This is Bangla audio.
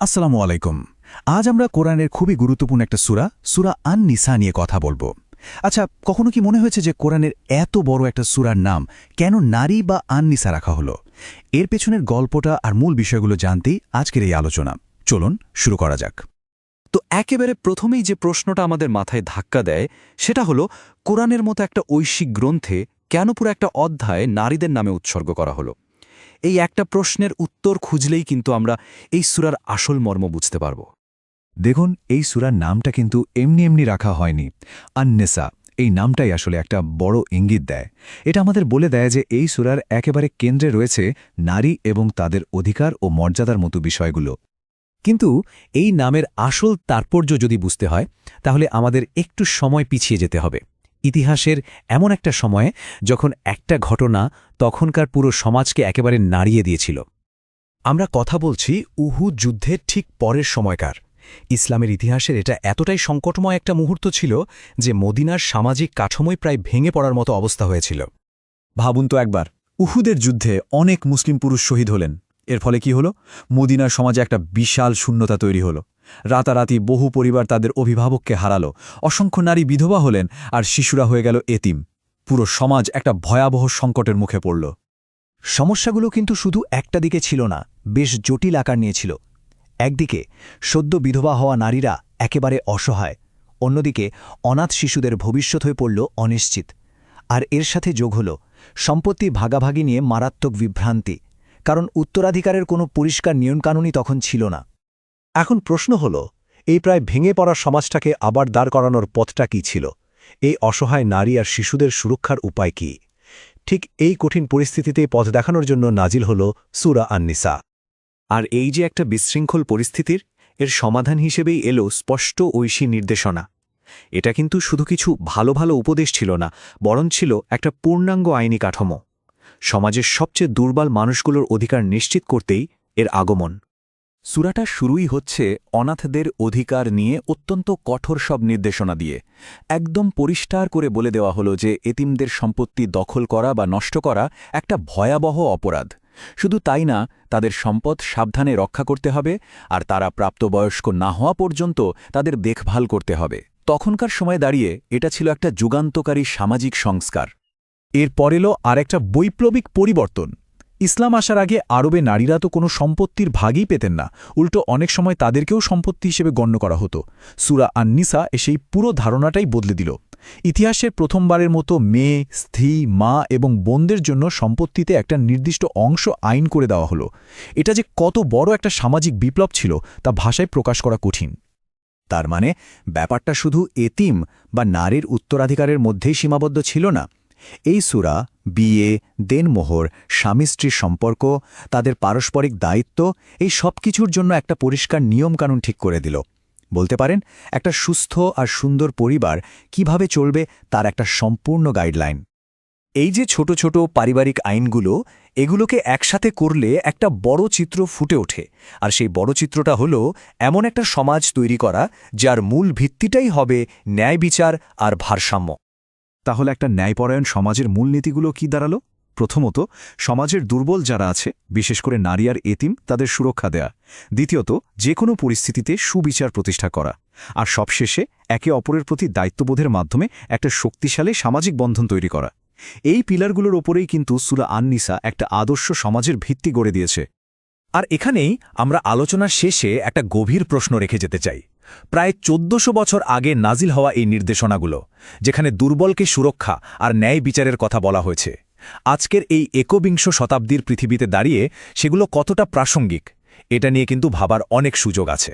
আসসালামু আলাইকুম। আজ আমরা কোরআনের খুবই গুরুত্বপূর্ণ একটা সুরা সুরা আন নিসা নিয়ে কথা বলব। আচ্ছা কখনো কি মনে হয়েছে যে কোরআনের এত বড় একটা সুরার নাম কেন নারী বা আন নিসা রাখা হলো? এর পেছনের গল্পটা আর মূল বিষয়গুলো জানতেই আজকের এই আলোচনা। চলুন, শুরু করা যাক। তো একেবারে প্রথমেই যে প্রশ্নটা আমাদের মাথায় ধাক্কা দেয়, সেটা হলো, কোরআনের মতো একটা ঐশিক গ্রন্থে কেন পুরো একটা অধ্যায় নারীদের নামে উৎসর্গ করা হলো? এই একটা প্রশ্নের উত্তর খুঁজলেই কিন্তু আমরা এই সুরার আসল মর্ম বুঝতে পারব। দেখুন, এই সুরার নামটা কিন্তু এমনি এমনি রাখা হয়নি। আন্নেসা, এই নামটাই আসলে একটা বড় ইঙ্গিত দেয়। এটা আমাদের বলে দেয় যে এই সুরার একেবারে কেন্দ্রে রয়েছে নারী এবং তাদের অধিকার ও মর্যাদার মতো বিষয়গুলো। কিন্তু এই নামের আসল তাৎপর্য যদি বুঝতে হয়, তাহলে আমাদের একটু সময় পিছিয়ে যেতে হবে। ইতিহাসের এমন একটা সময়ে যখন একটা ঘটনা তখনকার পুরো সমাজকে একেবারে নাড়িয়ে দিয়েছিল। আমরা কথা বলছি উহুদ যুদ্ধের ঠিক পরের সময়কার। ইসলামের ইতিহাসের এটা এতটাই সংকটময় একটা মুহূর্ত ছিল যে মদিনার সামাজিক কাঠামোই প্রায় ভেঙে পড়ার মতো অবস্থা হয়েছিল। ভাবুন তো একবার, উহুদের যুদ্ধে অনেক মুসলিম পুরুষ শহীদ হলেন। এর ফলে কি হলো? মদিনার সমাজে একটা বিশাল শূন্যতা তৈরি হলো। রাতারাতি বহু পরিবার তাদের অভিভাবককে হারালো। অসংখ্য নারী বিধবা হলেন আর শিশুরা হয়ে গেল এতিম। পুরো সমাজ একটা ভয়াবহ সংকটের মুখে পড়ল। সমস্যাগুলো কিন্তু শুধু একটা দিকে ছিল না, বেশ জটিল আকার নিয়েছিল একদিকে, সদ্য বিধবা হওয়া নারীরা একেবারে অসহায়, অন্যদিকে অনাথ শিশুদের ভবিষ্যৎ হয়ে পড়ল অনিশ্চিত। আর এর সাথে যোগ হল, সম্পত্তি ভাগাভাগি নিয়ে মারাত্মক বিভ্রান্তি, কারণ উত্তরাধিকারের কোনো পরিষ্কার নিয়মকানুনই তখন ছিল না। এখন প্রশ্ন হল, এই প্রায় ভেঙে পড়া সমাজটাকে আবার দাঁড় করানোর পথটা কী ছিল? এই অসহায় নারী আর শিশুদের সুরক্ষার উপায় কি? ঠিক এই কঠিন পরিস্থিতিতে পথ দেখানোর জন্য নাজিল হল সুরা আন্নিসা। আর এই যে একটা বিশৃঙ্খল পরিস্থিতির, এর সমাধান হিসেবেই এলো স্পষ্ট ঐশী নির্দেশনা। এটা কিন্তু শুধু কিছু ভালো ভালো উপদেশ ছিল না, বরং ছিল একটা পূর্ণাঙ্গ আইনি কাঠামো। সমাজের সবচেয়ে দুর্বল মানুষগুলোর অধিকার নিশ্চিত করতেই এর আগমন। সুরাটা শুরুই হচ্ছে অনাথদের অধিকার নিয়ে অত্যন্ত কঠোর সব নির্দেশনা দিয়ে। একদম পরিষ্কার করে বলে দেওয়া হলো যে, এতিমদের সম্পত্তি দখল করা বা নষ্ট করা একটা ভয়াবহ অপরাধ। শুধু তাই না, তাদের সম্পদ সাবধানে রক্ষা করতে হবে, আর তারা প্রাপ্তবয়স্ক না হওয়া পর্যন্ত তাদের দেখভাল করতে হবে। তখনকার সময় দাঁড়িয়ে এটা ছিল একটা যুগান্তকারী সামাজিক সংস্কার। এর পর এলো আর একটা বৈপ্লবিক পরিবর্তন। ইসলাম আসার আগে আরবে নারীরা তো কোনো সম্পত্তির ভাগই পেতেন না। উল্টো অনেক সময় তাদেরকেও সম্পত্তি হিসেবে গণ্য করা হতো। সুরা আন্নিসা এসেই পুরো ধারণাটাই বদলে দিল। ইতিহাসের প্রথমবারের মতো মেয়ে স্থি মা এবং বোনদের জন্য সম্পত্তিতে একটা নির্দিষ্ট অংশ আইন করে দেওয়া হলো। এটা যে কত বড় একটা সামাজিক বিপ্লব ছিল তা ভাষায় প্রকাশ করা কঠিন। তার মানে ব্যাপারটা শুধু এতিম বা নারীর উত্তরাধিকারের মধ্যেই সীমাবদ্ধ ছিল না। এই সুরা বিয়ে, দেনমোহর স্বামী স্ত্রীর সম্পর্ক, তাদের পারস্পরিক দায়িত্ব, এই সব কিছুর জন্য একটা পরিষ্কার নিয়মকানুন ঠিক করে দিল। বলতে পারেন, একটা সুস্থ আর সুন্দর পরিবার কীভাবে চলবে তার একটা সম্পূর্ণ গাইডলাইন। এই যে ছোট ছোট পারিবারিক আইনগুলো, এগুলোকে একসাথে করলে একটা বড় চিত্র ফুটে ওঠে। আর সেই বড় চিত্রটা হল এমন একটা সমাজ তৈরি করা, যার মূল ভিত্তিটাই হবে ন্যায় বিচার আর ভারসাম্য। তাহলে একটা ন্যায়পরায়ণ সমাজের মূলনীতিগুলো কি দাঁড়াল? প্রথমত, সমাজের দুর্বল যারা আছে, বিশেষ করে নারী আর এতিম, তাদের সুরক্ষা দেয়া। দ্বিতীয়ত যে কোনো পরিস্থিতিতে সুবিচার প্রতিষ্ঠা করা। আর সবশেষে, একে অপরের প্রতি দায়িত্ববোধের মাধ্যমে একটা শক্তিশালী সামাজিক বন্ধন তৈরি করা। এই পিলারগুলোর ওপরেই কিন্তু সুরা আননিসা একটা আদর্শ সমাজের ভিত্তি গড়ে দিয়েছে। আর এখানেই আমরা আলোচনার শেষে একটা গভীর প্রশ্ন রেখে যেতে চাই। প্রায় চোদ্দশো বছর আগে নাজিল হওয়া এই নির্দেশনাগুলো, যেখানে দুর্বলকে সুরক্ষা আর ন্যায় বিচারের কথা বলা হয়েছে, আজকের এই একবিংশ শতাব্দীর পৃথিবীতে দাঁড়িয়ে সেগুলো কতটা প্রাসঙ্গিক, এটা নিয়ে কিন্তু ভাবার অনেক সুযোগ আছে।